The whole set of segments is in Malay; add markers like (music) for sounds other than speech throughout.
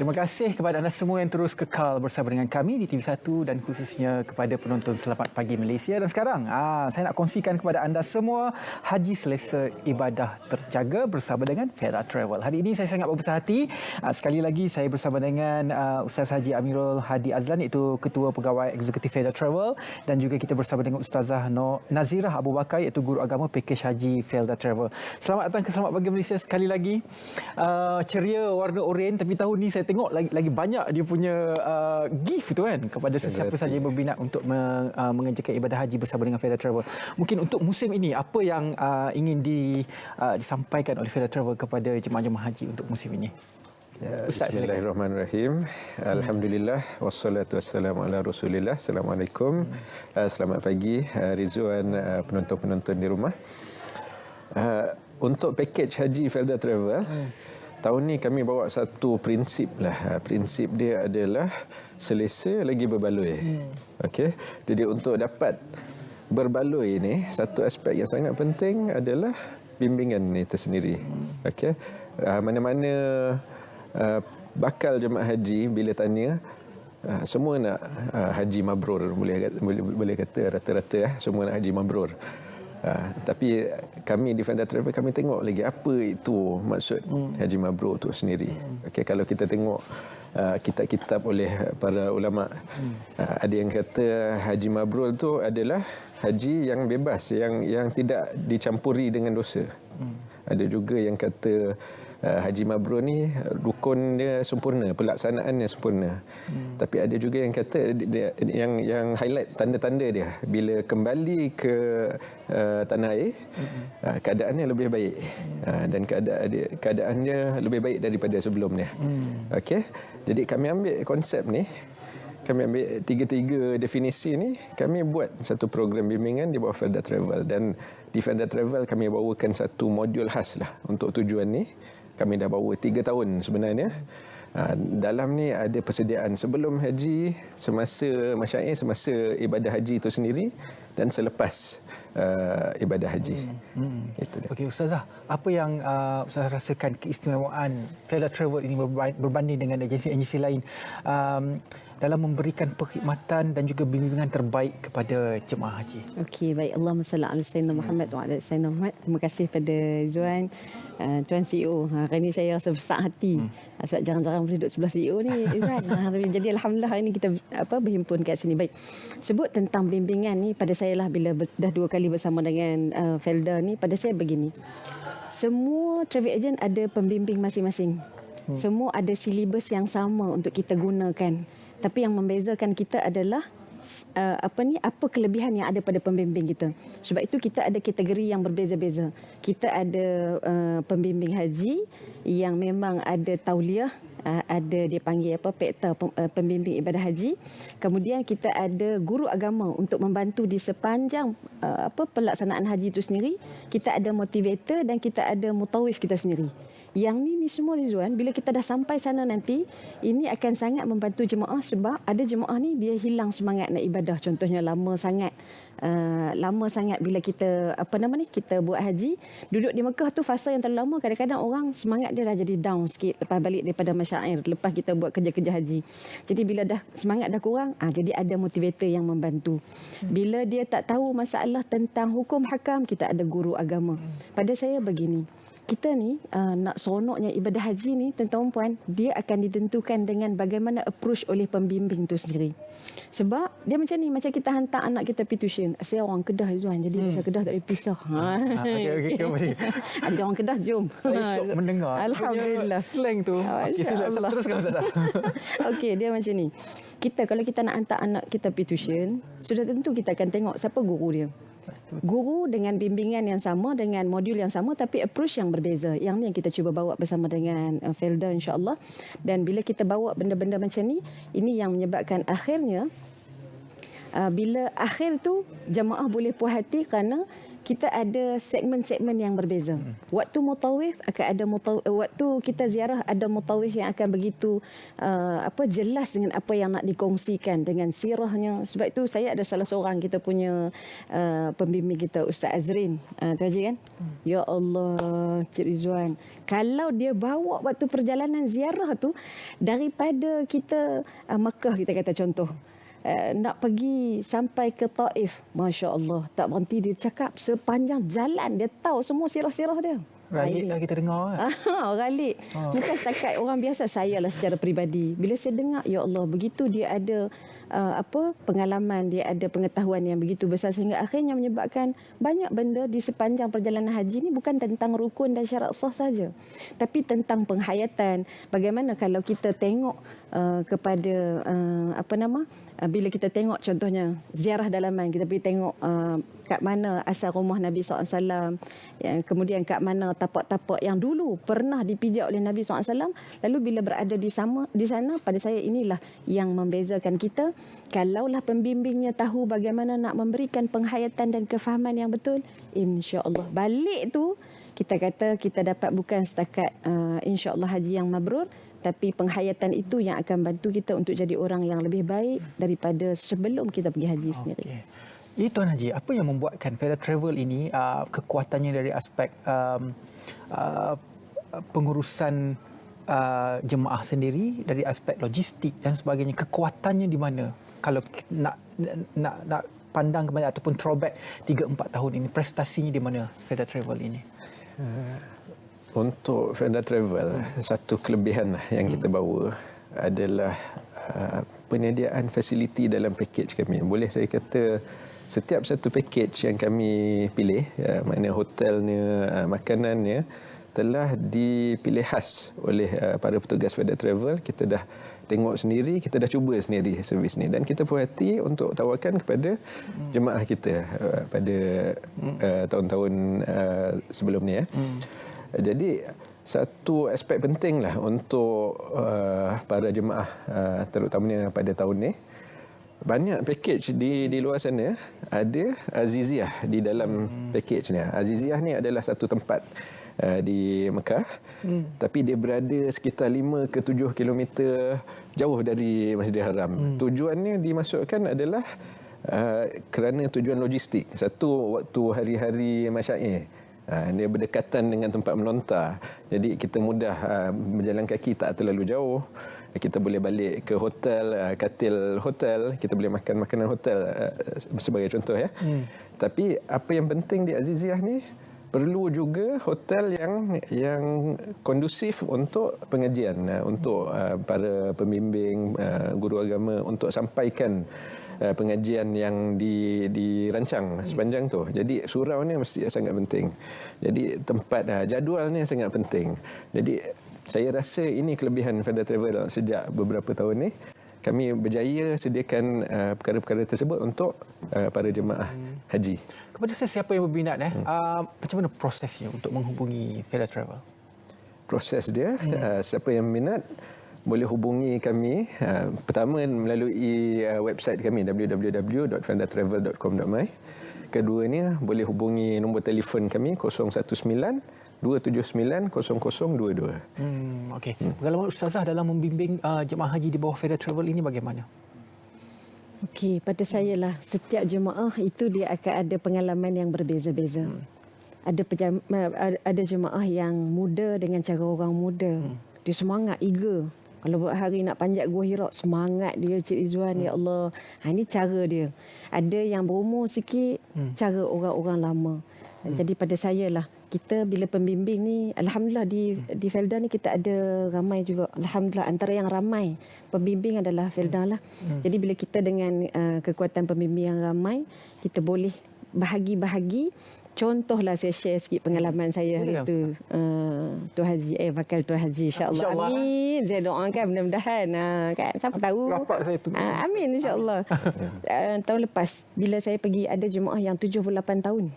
Terima kasih kepada anda semua yang terus kekal bersama dengan kami di TV1 dan khususnya kepada penonton Selamat Pagi Malaysia. Dan sekarang aa, saya nak kongsikan kepada anda semua Haji Selesa Ibadah Terjaga bersama dengan Fera Travel. Hari ini saya sangat berbesar hati. Aa, sekali lagi saya bersama dengan aa, Ustaz Haji Amirul Hadi Azlan iaitu Ketua Pegawai Eksekutif Fera Travel dan juga kita bersama dengan Ustazah no Nazirah Abu Bakar iaitu Guru Agama Pakej Haji Felda Travel. Selamat datang ke Selamat Pagi Malaysia sekali lagi. Uh, ceria warna oranye tapi tahun ni saya tengok lagi lagi banyak dia punya uh, gift tu kan kepada sesiapa saja yang berminat untuk me, uh, mengerjakan ibadah haji bersama dengan Feda Travel. Mungkin untuk musim ini apa yang uh, ingin di, uh, disampaikan oleh Feda Travel kepada jemaah-jemaah haji untuk musim ini? Ya, Bismillahirrahmanirrahim. Alhamdulillah wassalatu wassalamu ala Rasulillah. Assalamualaikum. Hmm. Selamat pagi Rizwan penonton-penonton di rumah. Untuk pakej haji Felda Travel hmm tahun ni kami bawa satu prinsip lah. Ha, prinsip dia adalah selesa lagi berbaloi. Hmm. Okey. Jadi untuk dapat berbaloi ini satu aspek yang sangat penting adalah bimbingan ini tersendiri. Hmm. Okey. Uh, mana-mana uh, bakal jemaah haji bila tanya uh, semua nak uh, haji mabrur boleh boleh boleh kata rata-rata uh, semua nak haji mabrur. Uh, tapi kami di Fanda Travel kami tengok lagi apa itu maksud hmm. Haji Mabrur itu sendiri. Hmm. Okay, kalau kita tengok uh, kitab-kitab oleh para ulama hmm. uh, ada yang kata Haji Mabrur itu adalah haji yang bebas yang yang tidak dicampuri dengan dosa. Hmm. Ada juga yang kata uh, Haji Mabrur ni rukun dia sempurna, pelaksanaannya sempurna. Hmm. Tapi ada juga yang kata dia, yang yang highlight tanda-tanda dia bila kembali ke uh, tanah air hmm. uh, keadaannya lebih baik hmm. uh, dan keadaan dia, keadaannya lebih baik daripada sebelumnya. Hmm. Okey. Jadi kami ambil konsep ni kami ambil tiga-tiga definisi ni kami buat satu program bimbingan di bawah Felda Travel dan di Felda Travel kami bawakan satu modul khas lah untuk tujuan ni kami dah bawa tiga tahun sebenarnya. Ha, dalam ni ada persediaan sebelum haji, semasa masyair, semasa ibadah haji itu sendiri dan selepas uh, ibadah haji. Hmm. Hmm. Itu dia. Okey ustazah, apa yang uh, ustazah rasakan keistimewaan Fela Travel ini berbanding dengan agensi-agensi lain? Um, dalam memberikan perkhidmatan dan juga bimbingan terbaik kepada jemaah haji. Okey, baik. Allahumma salli ala sayyidina Muhammad wa ala sayyidina Muhammad. Terima kasih pada Zuan, uh, Tuan CEO. Ha, hari ini saya rasa besar hati. Hmm. Sebab jarang-jarang boleh duduk sebelah CEO ni. (laughs) Zuan. Ha, jadi Alhamdulillah hari ini kita apa berhimpun kat sini. Baik. Sebut tentang bimbingan ni pada saya lah bila dah dua kali bersama dengan uh, Felda ni. Pada saya begini. Semua travel agent ada pembimbing masing-masing. Hmm. Semua ada silibus yang sama untuk kita gunakan. Tapi yang membezakan kita adalah uh, apa ni apa kelebihan yang ada pada pembimbing kita. Sebab itu kita ada kategori yang berbeza-beza. Kita ada uh, pembimbing haji yang memang ada tauliah uh, ada dia panggil apa pekta uh, pembimbing ibadah haji. Kemudian kita ada guru agama untuk membantu di sepanjang uh, apa pelaksanaan haji itu sendiri. Kita ada motivator dan kita ada mutawif kita sendiri. Yang ni ni semua Rizwan bila kita dah sampai sana nanti ini akan sangat membantu jemaah sebab ada jemaah ni dia hilang semangat nak ibadah. Contohnya lama sangat. Uh, lama sangat bila kita apa nama ni kita buat haji duduk di Mekah tu fasa yang terlalu lama kadang-kadang orang semangat dia dah jadi down sikit lepas balik daripada masyair lepas kita buat kerja-kerja haji. Jadi bila dah semangat dah kurang ah jadi ada motivator yang membantu. Bila dia tak tahu masalah tentang hukum hakam kita ada guru agama. Pada saya begini kita ni uh, nak seronoknya ibadah haji ni tuan-tuan puan dia akan ditentukan dengan bagaimana approach oleh pembimbing tu sendiri. Sebab dia macam ni macam kita hantar anak kita pergi tuition. Saya orang Kedah Zuan. Jadi hmm. bahasa Kedah tak boleh pisah. Ha (laughs) okey okey okey ada orang Kedah jom. Saya syok mendengar. Alhamdulillah. slang tu. Okey sila (laughs) teruskan ustaz (laughs) okey dia macam ni. Kita kalau kita nak hantar anak kita pergi tuition sudah tentu kita akan tengok siapa guru dia guru dengan bimbingan yang sama dengan modul yang sama tapi approach yang berbeza. Yang ni yang kita cuba bawa bersama dengan uh, Felda insyaallah. Dan bila kita bawa benda-benda macam ni ini yang menyebabkan akhirnya uh, bila akhir tu jemaah boleh puas hati kerana kita ada segmen-segmen yang berbeza. Waktu mutawif akan ada mutawif, waktu kita ziarah ada mutawif yang akan begitu uh, apa jelas dengan apa yang nak dikongsikan dengan sirahnya. Sebab itu saya ada salah seorang kita punya uh, pembimbing kita Ustaz Azrin. Uh, tu Haji kan? Ya Allah, Cik Rizwan. Kalau dia bawa waktu perjalanan ziarah tu daripada kita uh, Mekah kita kata contoh uh, nak pergi sampai ke Taif. Masya Allah. Tak berhenti dia cakap sepanjang jalan. Dia tahu semua sirah-sirah dia. Ralik lah kita dengar. kan? (laughs) Ah, ralik. Ah. Bukan setakat orang biasa saya lah secara peribadi. Bila saya dengar, ya Allah, begitu dia ada uh, apa pengalaman, dia ada pengetahuan yang begitu besar sehingga akhirnya menyebabkan banyak benda di sepanjang perjalanan haji ni bukan tentang rukun dan syarat sah saja. Tapi tentang penghayatan. Bagaimana kalau kita tengok uh, kepada uh, apa nama? Uh, bila kita tengok contohnya ziarah dalaman, kita pergi tengok uh, kat mana asal rumah Nabi SAW, yang kemudian kat mana tapak-tapak yang dulu pernah dipijak oleh Nabi SAW, lalu bila berada di sama di sana, pada saya inilah yang membezakan kita. Kalaulah pembimbingnya tahu bagaimana nak memberikan penghayatan dan kefahaman yang betul, insya-Allah balik tu kita kata kita dapat bukan setakat uh, insya-Allah haji yang mabrur, tapi penghayatan itu yang akan bantu kita untuk jadi orang yang lebih baik daripada sebelum kita pergi haji sendiri. Okey. Jadi Tuan Haji, apa yang membuatkan Feda Travel ini uh, kekuatannya dari aspek um, uh, pengurusan uh, jemaah sendiri, dari aspek logistik dan sebagainya, kekuatannya di mana? Kalau nak nak nak pandang kepada ataupun throwback 3 4 tahun ini, prestasinya di mana Feda Travel ini? Untuk Fenda Travel, satu kelebihan lah yang kita bawa adalah uh, penyediaan fasiliti dalam package kami. Boleh saya kata setiap satu package yang kami pilih, uh, mana hotelnya, uh, makanannya, telah dipilih khas oleh uh, para petugas Feda Travel. Kita dah tengok sendiri, kita dah cuba sendiri servis ni dan kita puas hati untuk tawarkan kepada jemaah kita uh, pada uh, tahun-tahun uh, sebelum ni ya. Jadi satu aspek penting lah untuk uh, para jemaah uh, terutamanya pada tahun ni banyak package di di luar sana ada Aziziah di dalam hmm. package ni. Aziziah ni adalah satu tempat uh, di Mekah hmm. tapi dia berada sekitar 5 ke 7 kilometer jauh dari Masjidil Haram. Hmm. Tujuannya dimasukkan adalah uh, kerana tujuan logistik. Satu waktu hari-hari masyair Ha, dia berdekatan dengan tempat melontar. Jadi kita mudah ha, berjalan kaki tak terlalu jauh. Kita boleh balik ke hotel, ha, katil hotel, kita boleh makan makanan hotel ha, sebagai contoh ya. Hmm. Tapi apa yang penting di Aziziah ni perlu juga hotel yang yang kondusif untuk pengajian ha, untuk para pembimbing guru agama untuk sampaikan uh, pengajian yang di, dirancang sepanjang tu. Jadi surau ni mesti sangat penting. Jadi tempat uh, jadual ni sangat penting. Jadi saya rasa ini kelebihan Feda Travel sejak beberapa tahun ni. Kami berjaya sediakan uh, perkara-perkara tersebut untuk uh, para jemaah haji. Kepada sesiapa yang berminat eh, uh, macam mana prosesnya untuk menghubungi Feda Travel? Proses dia, hmm. uh, siapa yang minat boleh hubungi kami uh, pertama melalui uh, website kami www.fandatravel.com.my keduanya boleh hubungi nombor telefon kami 019 279 0022 Hmm, okey. Pengalaman ustazah dalam membimbing uh, jemaah haji di bawah Feda Travel ini bagaimana? Okey, pada saya lah setiap jemaah itu dia akan ada pengalaman yang berbeza-beza. Hmm. Ada pejam, ada jemaah yang muda dengan cara orang muda. Hmm. Dia semangat, eager. Kalau buat hari nak panjat Gua Hira, semangat dia Cik Rizwan, hmm. ya Allah. Ha, ini cara dia. Ada yang berumur sikit, hmm. cara orang-orang lama. Hmm. Jadi pada saya lah, kita bila pembimbing ni, Alhamdulillah di di Felda ni kita ada ramai juga. Alhamdulillah antara yang ramai pembimbing adalah Felda lah. Hmm. Jadi bila kita dengan uh, kekuatan pembimbing yang ramai, kita boleh bahagi-bahagi Contohlah saya share sikit pengalaman saya hari Ya. itu. Uh, Tuan Haji, eh bakal Tuan Haji insyaAllah. InsyaAllah. Amin. Saya doakan mudah-mudahan. Uh, kan? Siapa tahu. Rapat saya tu. Uh, amin insyaAllah. (laughs) uh, tahun lepas, bila saya pergi ada jemaah yang 78 tahun.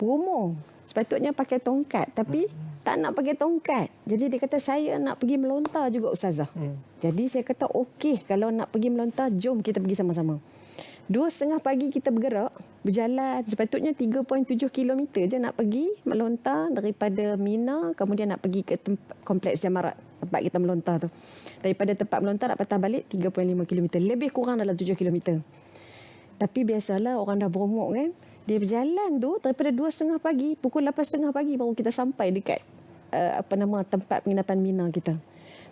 Berumur. Sepatutnya pakai tongkat. Tapi tak nak pakai tongkat. Jadi dia kata saya nak pergi melontar juga Ustazah. Hmm. Jadi saya kata okey kalau nak pergi melontar jom kita pergi sama-sama. Dua setengah pagi kita bergerak. berjalan sepatutnya 3.7 km je nak pergi melontar daripada Mina kemudian nak pergi ke tempat, kompleks Jamarat tempat kita melontar tu. Daripada tempat melontar nak patah balik 3.5 km. Lebih kurang dalam 7 km. Tapi biasalah orang dah berumur kan. Dia berjalan tu daripada 2.30 pagi, pukul 8.30 pagi baru kita sampai dekat uh, apa nama tempat penginapan Mina kita.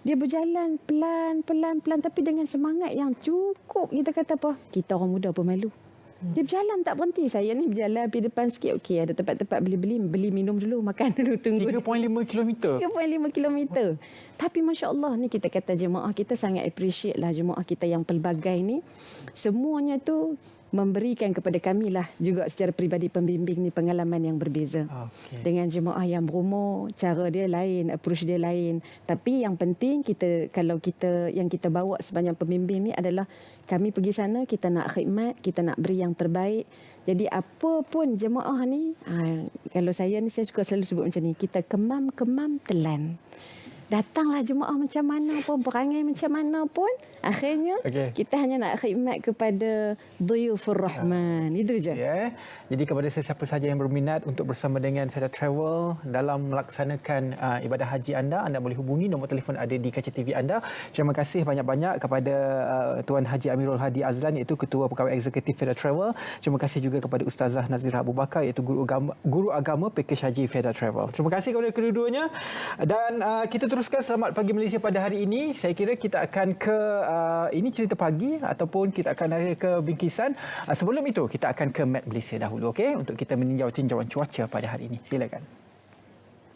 Dia berjalan pelan, pelan, pelan tapi dengan semangat yang cukup. Kita kata apa? Kita orang muda pemalu. Dia berjalan tak berhenti. Saya ni berjalan pergi depan sikit. Okey, ada tempat-tempat beli-beli. Beli minum dulu, (laughs) makan dulu, tunggu. 3.5 km. 3.5 km. Tapi Masya Allah ni kita kata jemaah kita sangat appreciate lah jemaah kita yang pelbagai ni. Semuanya tu memberikan kepada kami lah juga secara peribadi pembimbing ni pengalaman yang berbeza. Okey. Dengan jemaah yang berumur, cara dia lain, approach dia lain. Tapi yang penting kita kalau kita yang kita bawa sebanyak pembimbing ni adalah kami pergi sana kita nak khidmat, kita nak beri yang terbaik. Jadi apa pun jemaah ni, ha, kalau saya ni saya suka selalu sebut macam ni, kita kemam-kemam telan. Datanglah jemaah macam mana pun, perangai macam mana pun, akhirnya Okey. kita hanya nak khidmat kepada Duyufur Rahman. Itu je. Ya. Jadi kepada sesiapa sahaja yang berminat untuk bersama dengan Feda Travel dalam melaksanakan uh, ibadah haji anda, anda boleh hubungi nombor telefon ada di kaca TV anda. Terima kasih banyak-banyak kepada uh, Tuan Haji Amirul Hadi Azlan iaitu Ketua Pegawai Eksekutif Feda Travel. Terima kasih juga kepada Ustazah Nazira Abu Bakar iaitu Guru Agama, Guru Agama Pakej Haji Feda Travel. Terima kasih kepada kedua-duanya dan uh, kita teruskan selamat pagi Malaysia pada hari ini. Saya kira kita akan ke uh, ini cerita pagi ataupun kita akan ke bingkisan. Uh, sebelum itu kita akan ke Met Malaysia dahulu okey untuk kita meninjau tinjauan cuaca pada hari ini. Silakan.